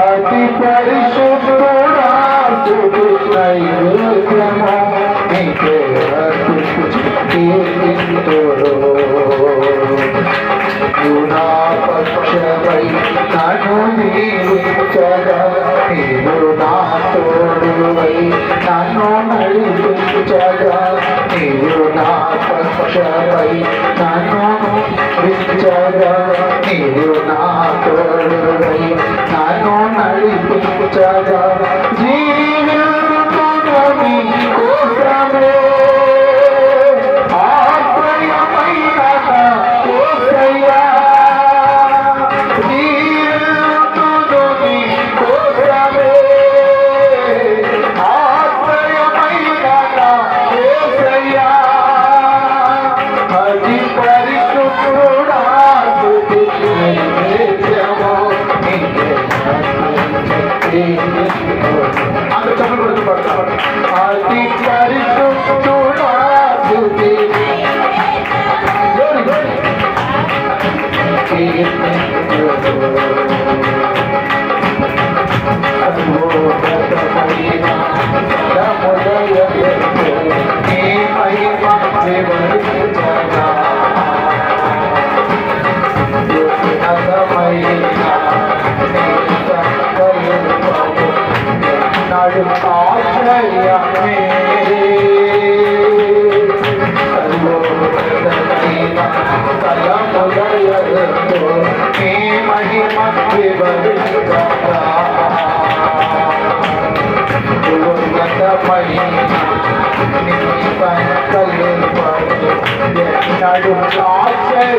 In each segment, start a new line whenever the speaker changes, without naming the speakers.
అతి పరిశుద్ధుడా నైవేద్యము నీకే కీర్తింతుడు గుణాపక్షమై నను నీవించగా నీవు నా తోడువై నన్ను నడిపించగా నీవు నా పక్షమై నన్ను నడిపించగా నీవు నాతో నన్ను నడిపించగా జీవి நடுவாச்சையப்பே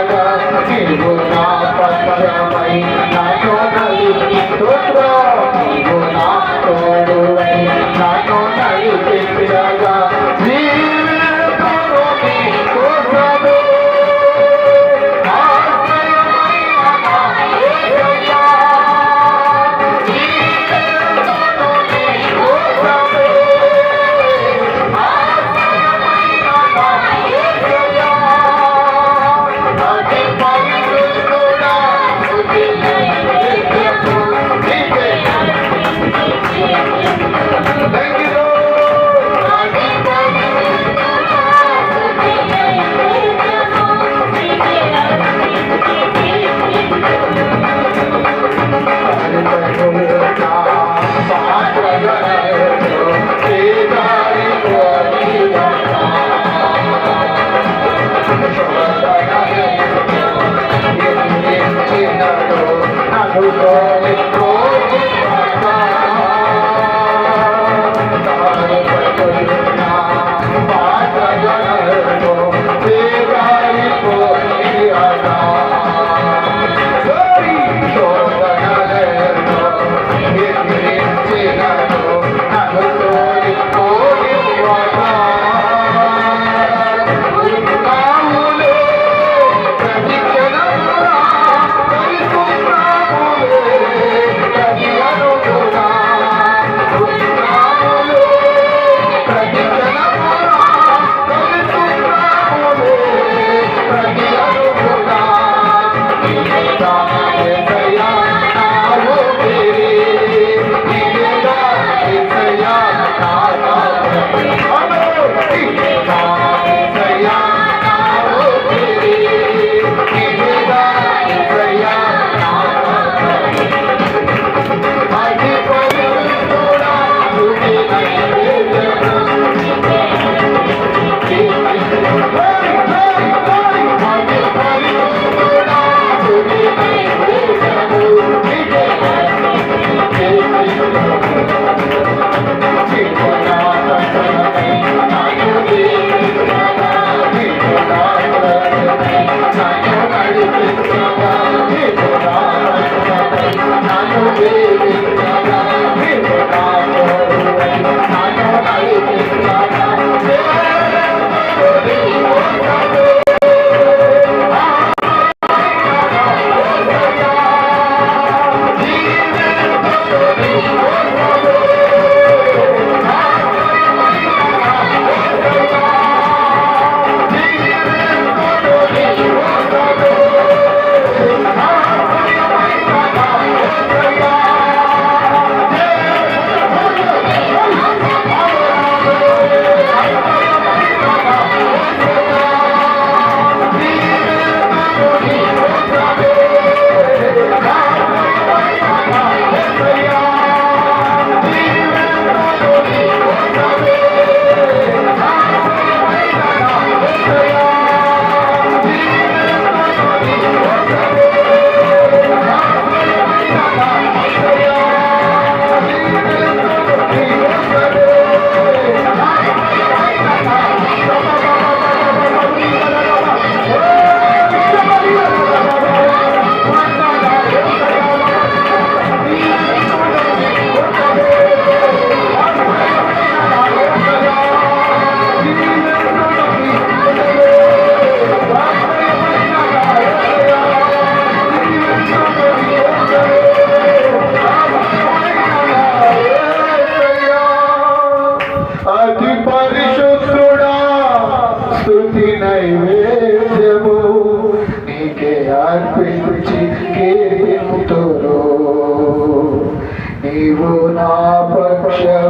Thank you.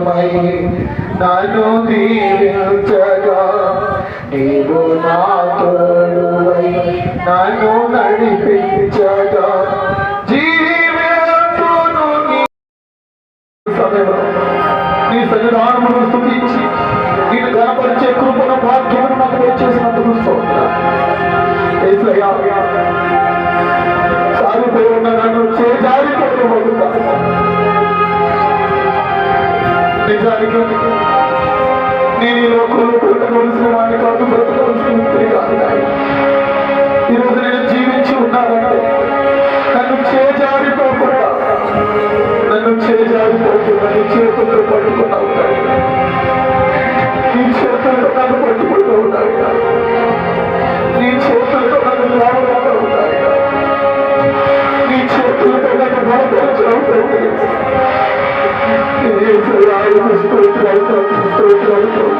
పక్షమై నన్ను దీవించగా నీవు నా తోడువై నన్ను జీవించి నన్ను చేజారిపోకుండా నన్ను చేజారిపోకుండా నీ చేతుల్లో పట్టుకున్నావు నీ చేతుల్లో నన్ను పట్టుకుంటూ ఉన్నావు నీ చేతులతో నన్ను లాగుతున్నావు నీ చేతులతో నన్ను స్తోత్రాలు స్తోత్రాలు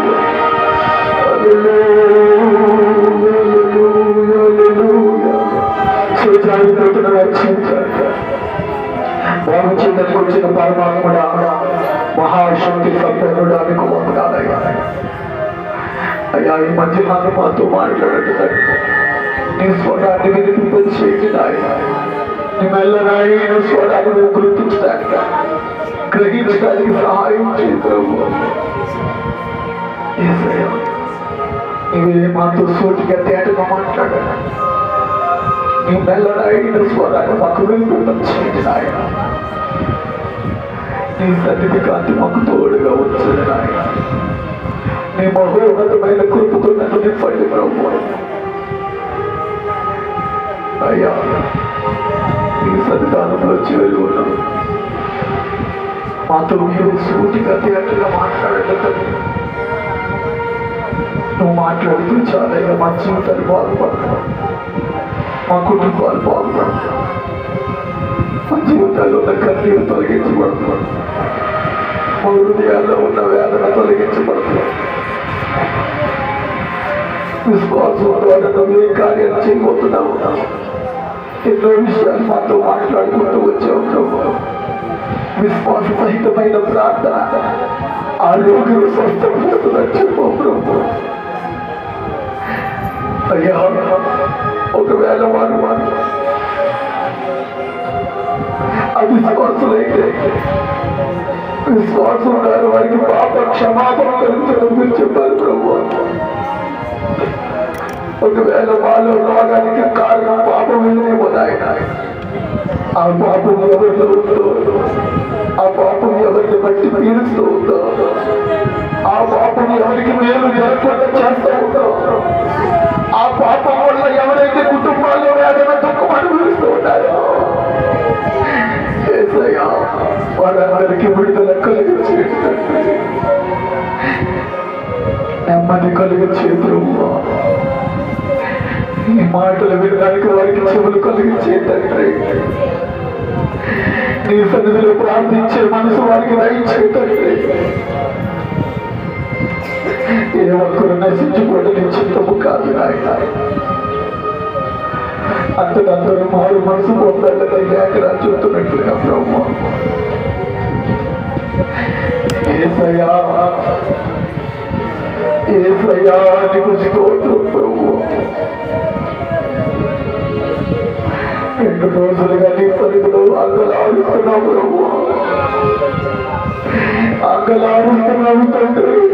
హల్లెలూయా. చేజారిపోతున్న రక్షించండి బాగు చేయడానికి వచ్చిన పరమాత్ముడా మహాశక్తి సంపన్నుడా మీకు వందనాలయ్యా అయ్యా ఈ మధ్యకాలం మాతో మాట్లాడండి తండ్రి. నీ స్వరాన్ని వినిపించేది నాయన నీ మెల్లనాయన స్వరాన్ని నువ్వు గుర్తించడానికి గ్రహించడానికి సహాయం చేయ ప్రభు యేసయ్యా, నీవే మాతో సూటిగా తేటగా మాట్లాడాలి నీ మెల్లడైన స్వరాన్ని మాకు వినిపించేది నాయన. నీ సన్నిధి కాంతి మాకు తోడుగా వచ్చింది నాయన. నీ మహోన్నతమైన కృపతో నన్ను నింపండి ప్రభు. అయ్యా నీ సన్నిధానంలో వెళ్ళి ఉన్నాను మాతో మీరు సూటిగా తేటగా మాట్లాడండి నువ్వు మాట్లాడుతూ చాలా మా జీవితాలు బాగుపడతాం మా కుటుంబాలు బాగుపడతాం మా జీవితాల్లో ఉన్న కన్నీరు తొలగించబడుతున్నాం మా హృదయాల్లో ఉన్న వేదన తొలగించబడుతున్నాం విశ్వాసం ద్వారా నువ్వు ఏ కార్యాలు ఎన్నో విషయాలు మాతో మాట్లాడుకుంటూ వచ్చే ప్రభు. విశ్వాస సహితమైన ప్రార్థన ఆరోగ్యం స్వస్థపడుతుందని చెప్పు ప్రభు. అయ్యా ఒకవేళ వారు వారు అవిశ్వాసులైతే విశ్వాసం గారు వారికి పాప క్షమాపణ కలుగుతుందని మీరు చెప్పారు ప్రభు ఒకవేళ వాళ్ళు రోగానికి కారణం పాపమేనేమో నాయన ఆ పాపం ఎవరిలో ఉందో ఆ పాపం ఎవరిని బట్టి పీడిస్తూ ఉందో ఆ పాపం ఎవరికి మేలు లేకుండా చేస్తూ ఉందో ఆ పాపం వల్ల ఎవరైతే కుటుంబాల్లో వేదన దుఃఖం అనుభవిస్తూ ఉంటారో యేసయ్యా, వాళ్ళందరికీ విడుదల కలిగించేటట్టు నెమ్మది కలిగించే చేతులు ఈ మాటలు వినడానికి వారికి చెవులు కలిగించే తండ్రి నీ సన్నిధిలో ప్రార్థించే మనసు వారికి దయచే తండ్రి ఏ ఒక్కరు నశించుకోవడం నీ చిత్తము కాదు నాయన అంతకందరూ మారు మనసు పొందాలని లేఖరా చెప్తున్నట్లుగా ప్రభు ఏసయ్యా ఏసయ్యా నీకు స్తోత్రం ప్రభు రెండు రోజులుగా నీ సన్నిధిలో అంగలాడుస్తున్నావు ప్రభు అంగలాడుతున్నావు తండ్రి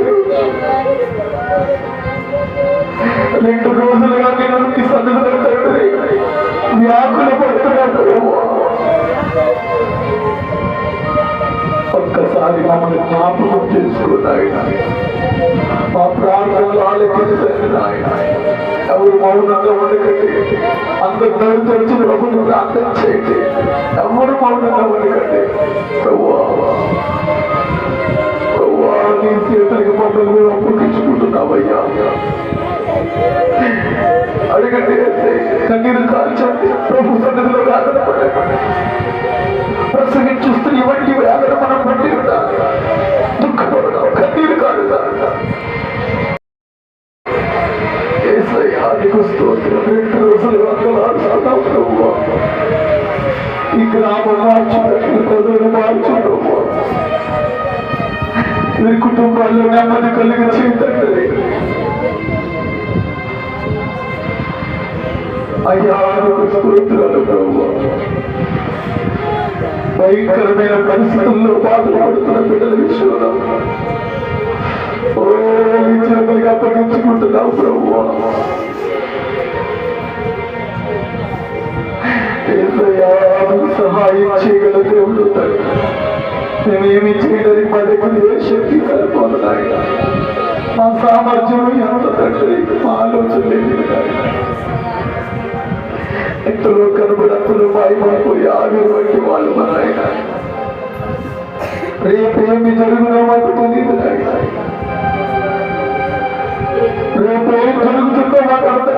రెండు రోజులుగా నేను నీ సన్నిధిలో తండ్రి వ్యాకులు పడుతున్నావు ఒక్కసారి మమ్మల్ని జ్ఞాపకం చేసుకున్నాయన మా ప్రార్థనలు ఆలకించండి నాయన. ఎవరు మౌనంగా ఉండకండి. అందరు నవ్వు తెరిచిన ప్రభుత్వం ప్రార్థన చేయండి. ఎవరు మౌనంగా ఉండకండి. ప్రభువా ప్రభువా నీ చేతులకి మమ్మల్ని మేము అప్పగించుకుంటున్నావయ్యా అడగండి. కన్నీరు కాల్చండి. ప్రభు సన్నిధిలో వేదన పడకండి. ప్రసవించు స్త్రీ వంటి వేదన మనం పట్టి ఉండాలి. దుఃఖపడదాం కన్నీరు కాడుతాం నెమ్మది కలిగి అయ్యా స్తోత్రాలు ప్రభువా భయంకరమైన పరిస్థితుల్లో బాధపడుతున్న బిడ్డల విషయంలో ఓ అప్పగించుకుంటున్నావు ప్రభు సహాయం చేయగల దేవుడు తండ్రి. మేమేమి చేయడానికి మా దగ్గర ఏ శక్తి సరిపోదు నాయన మా సామర్థ్యం ఎంత తండ్రి మా ఆలోచన లేదు నాయన ఎంతలో కనబడప్పుడు మాయమైపోయి ఆవిరి వంటి వాళ్ళు మన ఆయన రేపేమి జరుగునో మాకు తెలియదు నాయన. రేపేం జరుగుతుందో మాకు అర్థం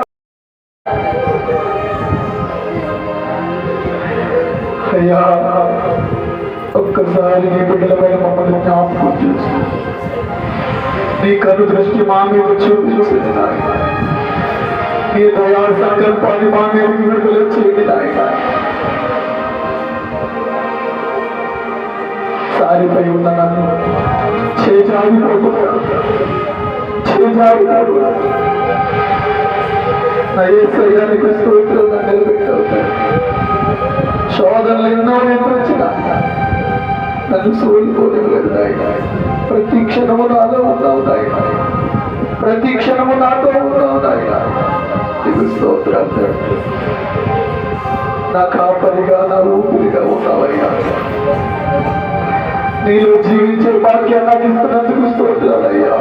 అయ్యా ఒక్కసారి నీ బిడ్డల పైన మమ్మల్ని జ్ఞాపకం చేసి నీ కను దృష్టి మా మీద చూపించింది నాయన నీ దయా సంకల్పాన్ని మా మీద విడుదల చేయండి నాయన సారిపై ఉన్న నన్ను చేజారిపోతున్నాడు చేజారినాడు నా ఏసయ్యానికి స్తోత్రం నన్ను నిలబెట్టావు శోధనలు ఎన్నో ఎదురొచ్చిన నన్ను సోలిపోలేదు నాయన ప్రతి క్షణము నాలో ఉన్నావు నాయన ప్రతి క్షణము నాతో ఉన్నావు నాయన నీకు స్తోత్రం. నా కాపరిగా నా ఊపిరిగా ఉన్నావయ్యా. నీలో జీవించే భాగ్యాన్ని నాకు ఇస్తున్నందుకు స్తోత్రాలయ్యా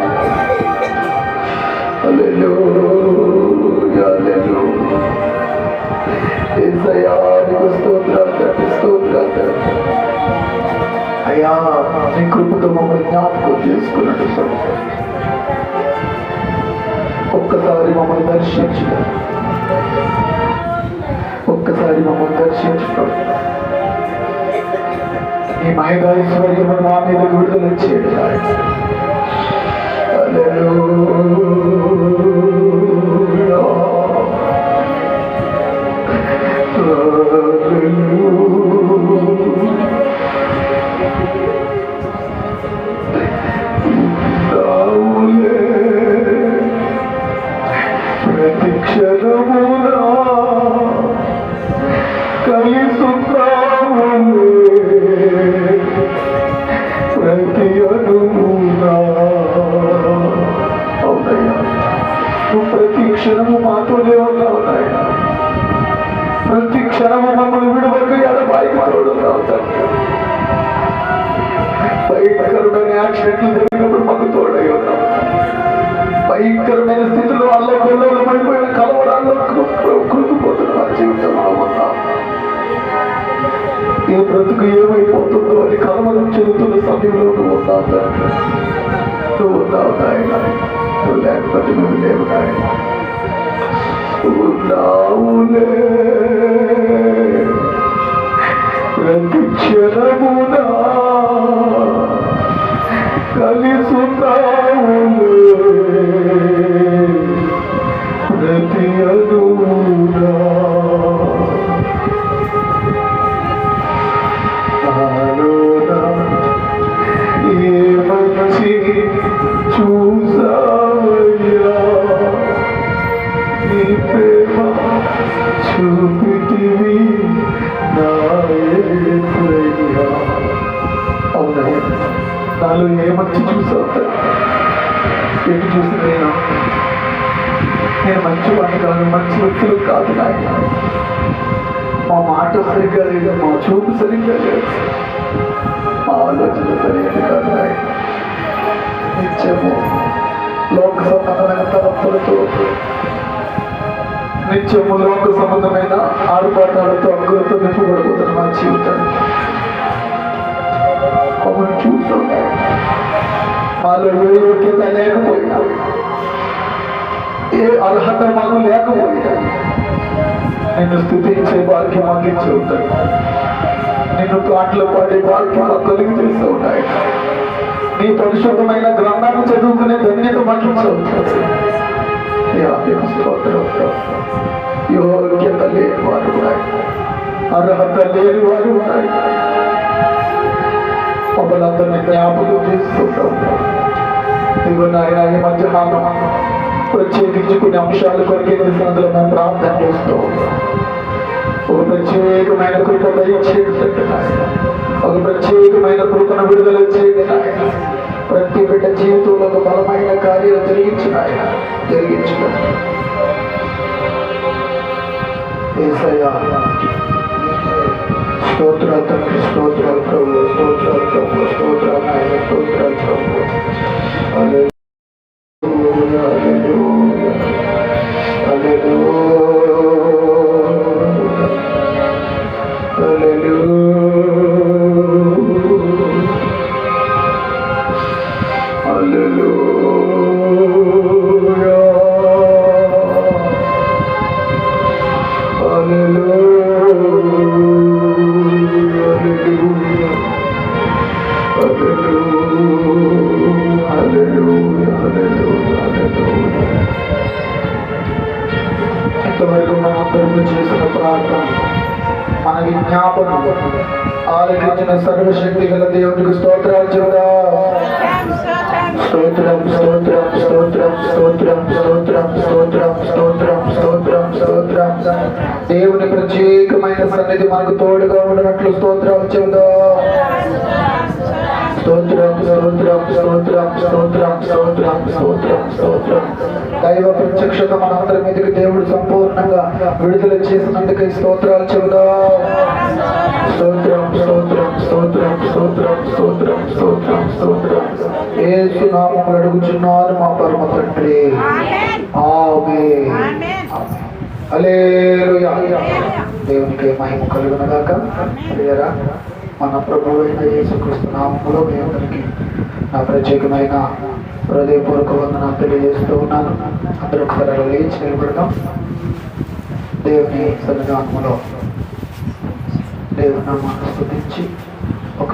స్తోత్రాలు స్తోత్రాలు. అయ్యా నీ కృపతో మమ్మల్ని జ్ఞాపకం చేసుకున్నట్టు స్వామి. ఒక్కసారి మమ్మల్ని దర్శించు. ఒక్కసారి మమ్మల్ని దర్శించు ఈ మహిళాశ్వర్యము నా మీద విడుదల చేయడు ప్రతిక్షణమునా तो होता होता है तो होता होता है तो लैक पति में भी देव का है रघुना कली सुताऊ నాలో మంచి చూసావు ఏంటి చూసి నేను నేను మంచి వాడిని కాదు మంచి వ్యక్తులు కాదు నాయన మా మాట సరిగ్గా లేదు మా చూపు సరిగ్గా లేదు మా ఆలోచన సరిగ్గా కాదు నాయన నిత్యము లోక సంబంధమైన తలపులతో నిత్యము లోక సంబంధమైన ఆరుపాటాలతో అంగులతో నింపబడిపోతున్న మా జీవితాన్ని మమ్మల్ని చూస్తాం మాలో ఏ యోగ్యత లేకపోయినా ఏ అర్హత మాకు లేకపోయినా నిన్ను స్థుతించే భాగ్యం మాకు ఇచ్చి ఉంటాయి నిన్ను పాటలు పాడే భాగ్యం మాకు కలిగి చేస్తూ ఉన్నాయి నీ పరిశుద్ధమైన గ్రంథాన్ని చదువుకునే ధన్యత మాకు ఇచ్చి ఉంటుంది యా, నీకు స్తోత్రం. యోగ్యత లేని వారు ఉన్నాయి అర్హత లేని వారు ఉన్నాయి మమ్మల్ని అందరినీ జ్ఞాపకం చేసుకుంటాం ఇదిగో నాయన ఈ మధ్యాహ్నం ప్రత్యేకించి కొన్ని అంశాలు కొరికే అందులో మేము ప్రార్థన చేస్తూ ఉన్నాం. ఒక ప్రత్యేకమైన కృప దయచేయండి నాయన. ఒక ప్రత్యేకమైన కృపను విడుదల చేయండి నాయన ప్రతి బిడ్డ జీవితంలో ఒక బలమైన కార్యాలు జరిగించిన ఆయన జరిగించిన ఏసయ్యా స్తోత్రాలు తండ్రి స్తోత్రాలు ప్రభు స్తోత్రాలు ప్రభు స్తోత్రాలు నాయన స్తోత్రాలు ప్రభు హల్లెలూయా, హల్లెలూయా, స్తోత్రం స్తోత్రం స్తోత్రం స్తోత్రం స్తోత్రం స్తోత్రం స్తోత్రం స్తోత్రం దేవుని ప్రత్యేకమైన సన్నిధి మనకు తోడుగా ఉన్నట్లు స్తోత్రం చెబుదాం. దైవ ప్రత్యక్షత మనందరి మీదకి దేవుడు సంపూర్ణంగా విడుదల చేసినందుకు స్తోత్రాలు చెబుదాం స్తోత్రం స్తోత్రం స్తోత్రం స్తోత్రం స్తోత్రం స్తోత్రం స్తోత్రం ఏసు నామములు అడుగుచున్నారు మా పరమ తండ్రి ఆమేన్ అలే దేవునికి మహిమ కలుగునగాక ప్రియరా మన ప్రభు అయిన యేసుక్రీస్తు నామములో మీ అందరికీ నా ప్రత్యేకమైన హృదయపూర్వక వందన తెలియజేస్తూ ఉన్నాను. అందరూ ఒకసారి లేచి నిలబడతాం దేవుని సన్నిధానములో దేవుని నామాన్ని స్థుతించి ఒక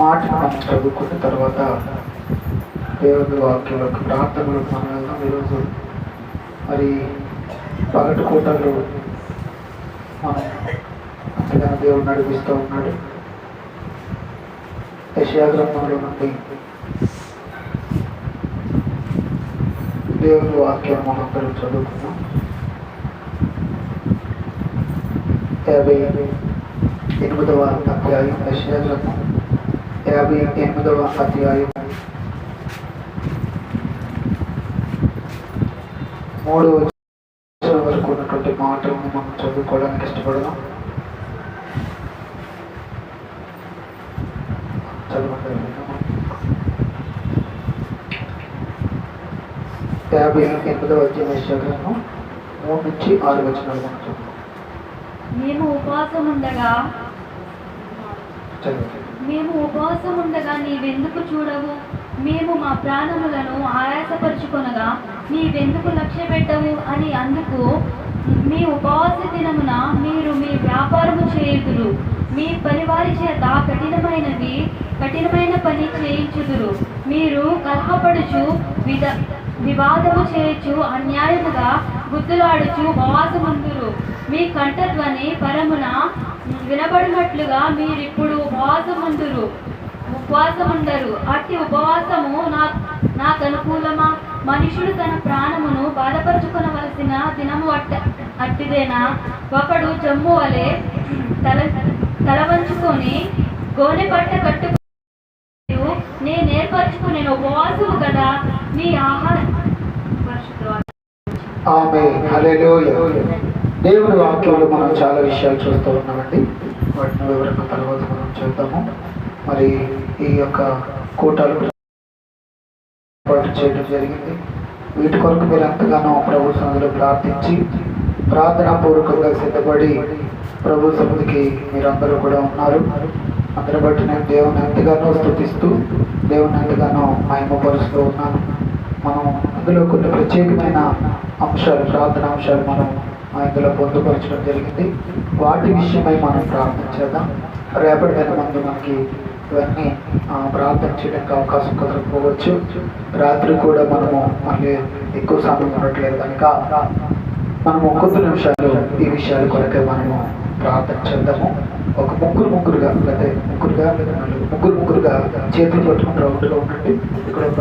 మాట మనం చదువుకున్న తర్వాత దేవుని వాక్యులకు ప్రార్థనలకు మనం వెళ్దాం. ఈరోజు మరి పగటి కూటలు మనం అంతగా దేవుడు నడిపిస్తూ ఉన్నాడు యశాగ్రంథంలో నుండి దేవుని వాక్యం మనందరం చదువుకున్నాం యాభై ఎనిమిదవ అధ్యాయం యశాగ్రంథం యాభై ఎనిమిదవ అధ్యాయం. మూడు ఉన్నటువంటి మాటలను మనం చదువుకోవడానికి ఇష్టపడదాం. యాభై యశాగ్రంథం మూడు నుంచి ఆరు చదువుకోం
మేము ఉపవాసం ఉండగా మేము ఉపవాసం ఉండగా నీవెందుకు చూడవు? మేము మా ప్రాణములను ఆయాసపరుచుకొనగా నీవెందుకు లక్ష్య పెట్టవు అని అందుకు మీ ఉపవాస దినమున మీరు మీ వ్యాపారము చేయుదురు. మీ పనివారి చేత కఠినమైనవి కఠినమైన పని చేయించుదురు. మీరు కలహపడుచు విద వివాదము చేయొచ్చు అన్యాయముగా గుద్దులాడుచు ఉపవాసముందురు. మీ కంఠధ్వని పరమున వినబడినట్లుగా మీరిప్పుడు ఉపవాసముందురు ఉపవాసముండరు. అట్టి ఉపవాసము నా నాకు అనుకూలమా మనుషుడు తన ప్రాణమును బాధపరుచుకునవలసిన దినము అట్ట అట్టిదేనా? ఒకడు జమ్ము వలె తల తల వంచుకొని గోనె పట్ట కట్టు నేను ఏర్పరచుకునే ఉపవాసము కదా నీ ఆహార
దేవుడు వాక్యంలో మనం చాలా విషయాలు చూస్తూ ఉన్నామండి. వాటిని వివరంగా తర్వాత మనం చూద్దాము. మరి ఈ యొక్క కూటాలు ఏర్పాటు చేయడం జరిగింది. వీటి కొరకు మీరు ఎంతగానో ప్రభు సన్నిధిలో ప్రార్థించి ప్రార్థన పూర్వకంగా సిద్ధపడి ప్రభు సన్నిధికి మీరందరూ కూడా ఉన్నారు. అందరి బట్టి నేను దేవుని ఎంతగానో స్థుతిస్తూ దేవుని ఎంతగానో మహిమపరుస్తూ ఉన్నాను. మనం అందులో కొన్ని ప్రత్యేకమైన అంశాలు ప్రార్థన అంశాలు మనం మా ఇందులో పొందుపరచడం జరిగింది. వాటి విషయమై మనం ప్రార్థన చేద్దాం. రేపటి దిన ముందు మనకి ఇవన్నీ ఆ, ప్రార్థన చేయడానికి అవకాశం కుదరకపోవచ్చు రాత్రి కూడా మనము మళ్ళీ ఎక్కువ సమయం ఉండట్లేదు. కనుక మనము కొద్ది నిమిషాలు ఈ విషయాల కొరకే మనము ప్రార్థన చేద్దాము. ఒక ముగ్గురు ముగ్గురుగా లేకపోతే ముగ్గురుగా లేదా ముగ్గురు ముగ్గురుగా చేతులు పట్టుకుని రౌండ్గా ఉండండి. ఇక్కడ ఒక